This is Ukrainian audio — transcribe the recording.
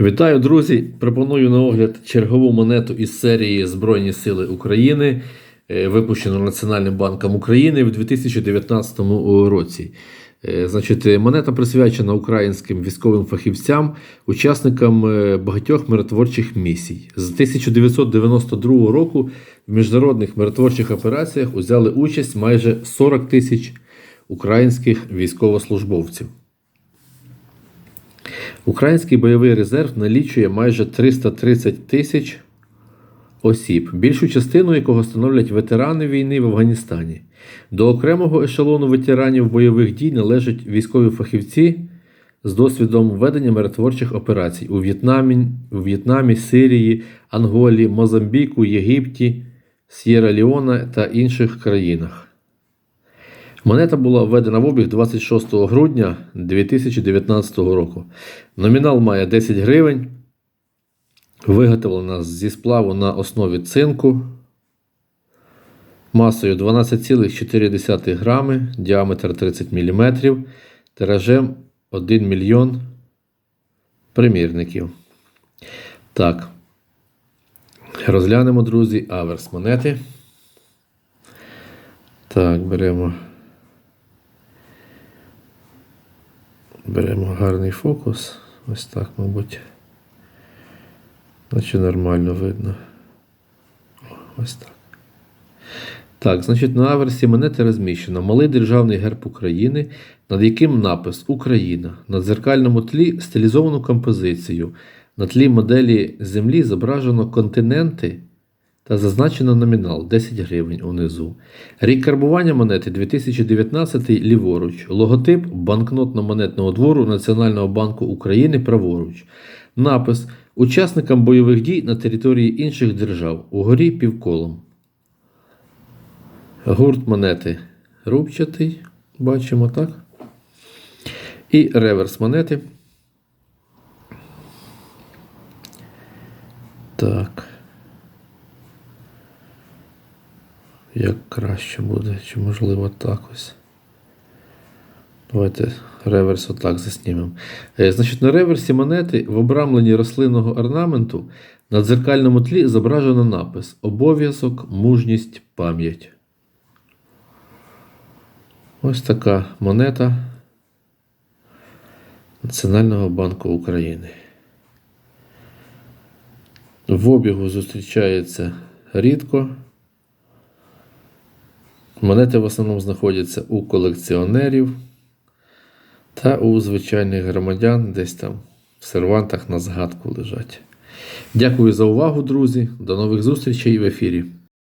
Вітаю, друзі! Пропоную на огляд чергову монету із серії Збройні Сили України, е, випущену Національним банком України в 2019 році. Е, Значить, е, монета присвячена українським військовим фахівцям, учасникам багатьох миротворчих місій. З 1992 року в міжнародних миротворчих операціях узяли участь майже 40 тисяч українських військовослужбовців. Український бойовий резерв налічує майже 330 тисяч осіб, більшу частину якого становлять ветерани війни в Афганістані. До окремого ешелону ветеранів бойових дій належать військові фахівці з досвідом ведення миротворчих операцій у В'єтнамі, В'єтнамі, Сирії, Анголі, Мозамбіку, Єгипті, С'єра Ліона та інших країнах. Монета була введена в обіг 26 грудня 2019 року. Номінал має 10 гривень. Виготовлена зі сплаву на основі цинку. Масою 12,4 грами, діаметр 30 мм, тиражем 1 мільйон примірників. Так. Розглянемо, друзі, аверс монети. Так, беремо. Беремо гарний фокус. Ось так, мабуть. Наче нормально видно. Ось так. Так, значить, на аверсі монети розміщено малий державний герб України, над яким напис Україна. На дзеркальному тлі стилізовану композицію. На тлі моделі Землі зображено континенти та зазначено номінал 10 гривень унизу. Рік карбування монети 2019 ліворуч. Логотип банкнотно-монетного двору Національного банку України праворуч. Напис Учасникам бойових дій на території інших держав. Угорі півколом. Гурт монети рубчатий. Бачимо, так? І реверс монети. Так. Як краще буде, чи можливо так ось. Давайте реверс отак заснімемо. Е, Значить, на реверсі монети в обрамленні рослинного орнаменту на дзеркальному тлі зображено напис Обов'язок, мужність, пам'ять. Ось така монета Національного банку України. В обігу зустрічається рідко. Монети в основному знаходяться у колекціонерів та у звичайних громадян, десь там в сервантах на згадку лежать. Дякую за увагу, друзі. До нових зустрічей в ефірі.